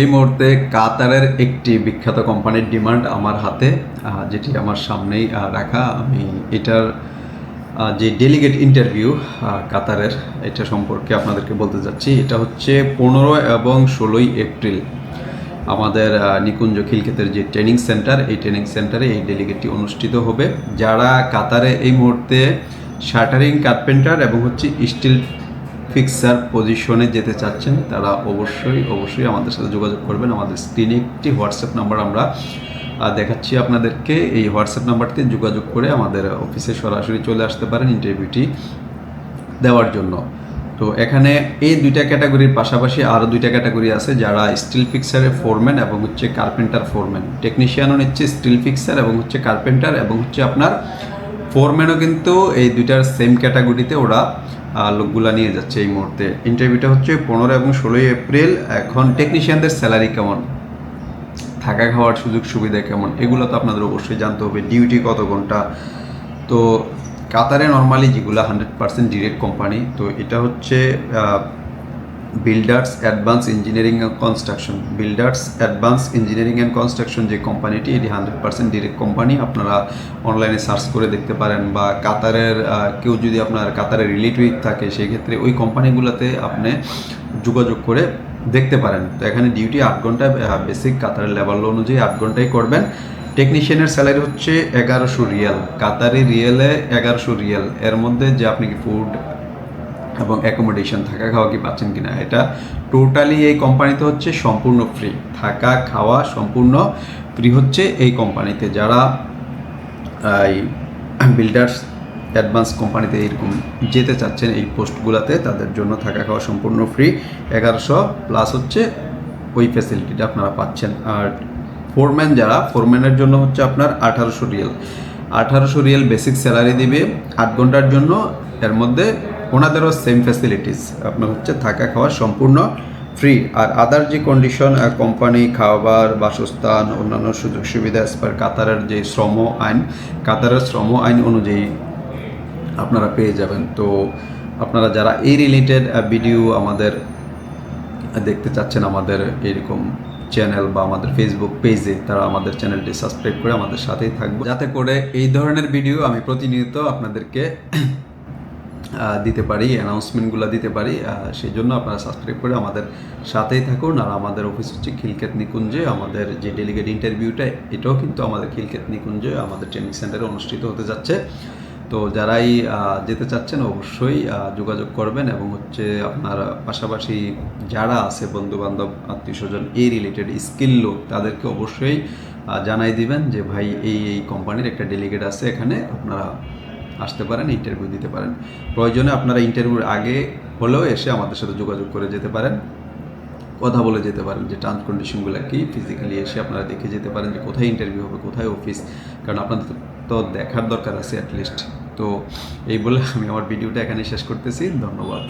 এই মুহূর্তে কাতারের একটি বিখ্যাত কোম্পানির ডিমান্ড আমার হাতে যেটি আমার সামনেই রাখা। আমি এটার যে ডেলিগেট ইন্টারভিউ কাতারের, এটা সম্পর্কে আপনাদেরকে বলতে যাচ্ছি। এটা হচ্ছে পনেরো এবং ষোলোই এপ্রিল। আমাদের নিকুঞ্জ খিলক্ষেতের যে ট্রেনিং সেন্টার, এই ট্রেনিং সেন্টারে এই ডেলিগেটটি অনুষ্ঠিত হবে। যারা কাতারে এই মুহূর্তে শাটারিং কার্পেন্টার এবং হচ্ছে স্টিল ফিক্সার পজিশনে যেতে চাচ্ছেন, তারা অবশ্যই অবশ্যই আমাদের সাথে যোগাযোগ করবেন। আমাদের স্ক্রিনে একটি হোয়াটসঅ্যাপ নাম্বার আমরা দেখাচ্ছি আপনাদেরকে। এই হোয়াটসঅ্যাপ নাম্বারটিতে যোগাযোগ করে আমাদের অফিসে সরাসরি চলে আসতে পারেন ইন্টারভিউটি দেওয়ার জন্য। তো এখানে এই দুইটা ক্যাটাগরির পাশাপাশি আরও দুইটা ক্যাটাগরি আছে, যারা স্টিল ফিক্সারের ফোরম্যান এবং হচ্ছে কার্পেন্টার ফোরম্যান টেকনিশিয়ানও নিচ্ছে স্টিল ফিক্সার এবং হচ্ছে কার্পেন্টার এবং হচ্ছে আপনার ফোরম্যানও কিন্তু এই দুইটার সেম ক্যাটাগরিতে ওরা লোকগুলা নিয়ে যাচ্ছে এই মুহূর্তে। ইন্টারভিউটা হচ্ছে পনেরো এবং ষোলোই এপ্রিল। এখন টেকনিশিয়ানদের স্যালারি কেমন? থাকা খাওয়ার সুযোগ সুবিধা কেমন? এগুলো তো আপনাদের অবশ্যই জানতে হবে। ডিউটি কত ঘণ্টা? তো, কাতারে নর্মালি যেগুলো হান্ড্রেড পার্সেন্ট ডিরেক্ট কোম্পানি তো এটা হচ্ছে builders advance engineering and construction builders advance engineering and construction যে কোম্পানিটি এটি হান্ড্রেড পার্সেন্ট ডিরেক্ট কোম্পানি আপনারা অনলাইনে সার্চ করে দেখতে পারেন বা কাতারের কেউ যদি আপনার কাতারের রিলেটিভ থাকে সেই ক্ষেত্রে ওই কোম্পানিগুলোতে আপনি যোগাযোগ করে দেখতে পারেন। তো এখানে ডিউটি আট ঘণ্টা বেসিক কাতারের লেভেল অনুযায়ী আট ঘন্টাই করবেন। টেকনিশিয়ানের স্যালারি হচ্ছে এগারোশো রিয়াল। কাতারি রিয়েলে এগারোশো রিয়াল। এর মধ্যে যে আপনি কি ফুড এবং অ্যাকোমোডেশন থাকা খাওয়া কি পাচ্ছেন কিনা? এটা টোটালি এই কোম্পানিতে হচ্ছে সম্পূর্ণ ফ্রি থাকা, খাওয়া সম্পূর্ণ ফ্রি হচ্ছে এই কোম্পানিতে যারা এই বিল্ডার্স অ্যাডভান্স কোম্পানিতে এরকম যেতে চাচ্ছেন এই পোস্টগুলোতে তাদের জন্য থাকা খাওয়া সম্পূর্ণ ফ্রি এগারোশো প্লাস হচ্ছে ওই ফ্যাসিলিটিটা আপনারা পাচ্ছেন। আর ফোরম্যান যারা ফোরম্যানের জন্য হচ্ছে আপনার আঠারোশো রিয়েল আঠারোশো রিয়েল বেসিক স্যালারি দিবে। আট ঘণ্টার জন্য এর মধ্যে ওনাদেরও সেম ফ্যাসিলিটিস আপনার হচ্ছে থাকা খাওয়া সম্পূর্ণ ফ্রি আর আদার যে কন্ডিশন কোম্পানি খাবার, বাসস্থান, অন্যান্য সুযোগ সুবিধা as কাতারের যে শ্রম আইন, কাতারের শ্রম আইন অনুযায়ী আপনারা পেয়ে যাবেন। তো আপনারা যারা এই রিলেটেড ভিডিও আমাদের দেখতে চাচ্ছেন আমাদের এরকম চ্যানেল বা আমাদের ফেসবুক পেজে তারা আমাদের চ্যানেলটি সাবস্ক্রাইব করে আমাদের সাথেই থাকবে। যাতে করে এই ধরনের ভিডিও আমি প্রতিনিয়ত আপনাদেরকে দিতে পারি অ্যানাউন্সমেন্টগুলো দিতে পারি সেই জন্য আপনারা সাবস্ক্রাইব করে আমাদের সাথেই থাকুন। আর আমাদের অফিস হচ্ছে খিলক্ষেত নিকুঞ্জে। আমাদের যে ডেলিগেট ইন্টারভিউটা এটাও কিন্তু আমাদের খিলক্ষেত নিকুঞ্জে, আমাদের ট্রেনিং সেন্টারে অনুষ্ঠিত হতে যাচ্ছে। তো যারাই যেতে চাচ্ছেন অবশ্যই যোগাযোগ করবেন এবং হচ্ছে আপনার পাশাপাশি যারা আছে বন্ধু বান্ধব আত্মীয় স্বজন এই রিলেটেড স্কিল লোক, তাদেরকে অবশ্যই জানাই দিবেন যে, ভাই, এই এই কোম্পানির একটা ডেলিগেট আছে এখানে, আপনারা আসতে পারেন ইন্টারভিউ দিতে পারেন। প্রয়োজনে আপনারা ইন্টারভিউর আগে হলেও এসে আমাদের সাথে যোগাযোগ করে যেতে পারেন। কথা বলে যেতে পারেন যে টার্মস কন্ডিশনগুলো কি? ফিজিক্যালি এসে আপনারা দেখে যেতে পারেন যে কোথায় ইন্টারভিউ হবে, কোথায় অফিস কারণ আপনাদের তো দেখার দরকার আছে অ্যাটলিস্ট তো এই বলে আমি আমার ভিডিওটা এখানে শেষ করতেছি। ধন্যবাদ।